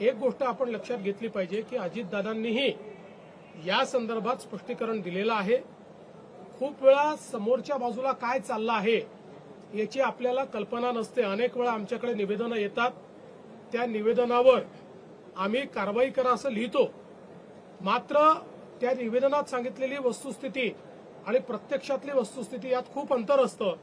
एक गोष्ट आपण लक्षात घेतली पाहिजे की अजितदादांनीही या संदर्भात स्पष्टीकरण दिलेलं आहे. खूप वेळा समोरच्या बाजूला काय चाललं आहे याची आपल्याला कल्पना नसते. अनेक वेळा आमच्याकडे निवेदनं येतात. त्या निवेदनावर आम्ही कारवाई करा असं लिहितो. मात्र त्या निवेदनात सांगितलेली वस्तुस्थिती आणि प्रत्यक्षातली वस्तुस्थिती यात खूप अंतर असतं.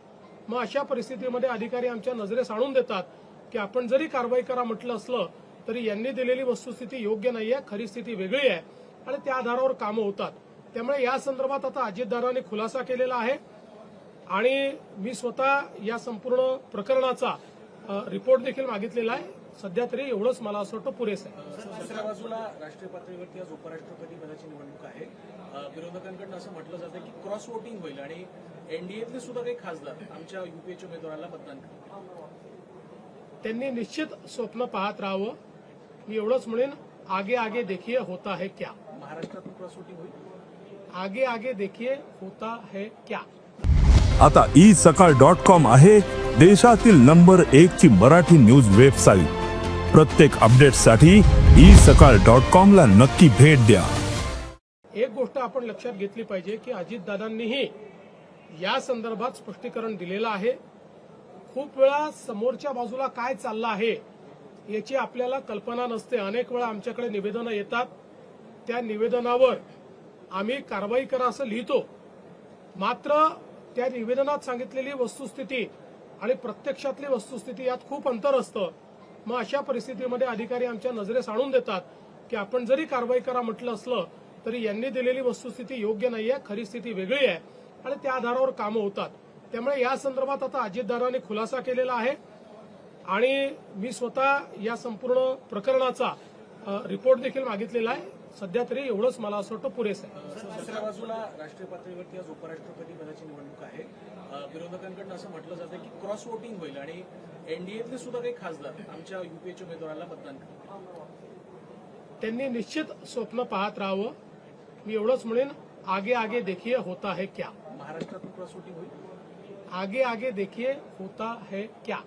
मग अशा परिस्थितीमध्ये अधिकारी आमच्या नजरेस आणून देतात की आपण जरी कारवाई करा म्हटलं असलं तरी यांनी दिलेली वस्तुस्थिती योग्य नाहीये खरी स्थिती वेगळी आहे आणि त्या आधारावर कामं होतात. त्यामुळे या संदर्भात आता अजितदादांनी खुलासा केलेला आहे आणि मी स्वतः या संपूर्ण प्रकरणाचा रिपोर्ट देखील मागितलेला आहे. सध्या तरी एवढंच मला असं वाटतं पुरेसं आहे. दुसऱ्या बाजूला राष्ट्रीय पातळीवरती आज उपराष्ट्रपती पदाची निवडणूक आहे. विरोधकांकडून असं म्हटलं जातं की क्रॉस वोटिंग होईल आणि एनडीएतले सुद्धा काही खासदार आमच्या युपीएच्या उमेदवाराला मतदान करतील. त्यांनी निश्चित स्वप्न पाहत राहावं. मी एवढंच म्हणेन आगे आगे देखिए होता है क्या. महाराष्ट्रातून होईल? आगे आगे देखिए होता है क्या. आता ई सकाळ डॉट कॉम आहे देशातील नंबर एक ची मराठी न्यूज वेबसाईट. प्रत्येक अपडेटसाठी ई सकाळ डॉट कॉम ला नक्की भेट द्या. एक गोष्ट आपण लक्षात घेतली पाहिजे की अजितदादांनीही या संदर्भात स्पष्टीकरण दिलेलं आहे. खूप वेळा समोरच्या बाजूला काय चाललं आहे याची आपल्याला कल्पना नसते. अनेक वेळा आमच्याकडे निवेदनं येतात. त्या निवेदनावर आम्ही कारवाई करा असं लिहितो. मात्र त्या निवेदनात सांगितलेली वस्तुस्थिती आणि प्रत्यक्षातली वस्तुस्थिती यात खूप अंतर असतं. मग अशा परिस्थितीमध्ये अधिकारी आमच्या नजरेस आणून देतात की आपण जरी कारवाई करा म्हटलं असलं तरी यांनी दिलेली वस्तुस्थिती योग्य नाही आहे खरी स्थिती वेगळी आहे आणि त्या आधारावर कामं होतात. त्यामुळे या संदर्भात आता अजितदादांनी खुलासा केलेला आहे. आणि मी स्वतः या संपूर्ण प्रकरणाचा रिपोर्ट देखील मागितलेला आहे. सध्या तरी एवढंच मला असं वाटतं पुरेसं आहे. दुसऱ्या बाजूला राष्ट्रीय पातळीवरती आज उपराष्ट्रपती पदाची निवडणूक आहे. विरोधकांकडून असं म्हटलं जातं की क्रॉस वोटिंग होईल आणि एनडीएतले सुद्धा काही खासदार आमच्या युपीएच्या उमेदवाराला मतदान करतील. त्यांनी निश्चित स्वप्न पाहत राहावं. मी एवढंच म्हणेन आगे आगे देखिए होता है क्या? महाराष्ट्रातून क्रॉस वोटिंग होईल? आगे आगे देखिए होता है क्या?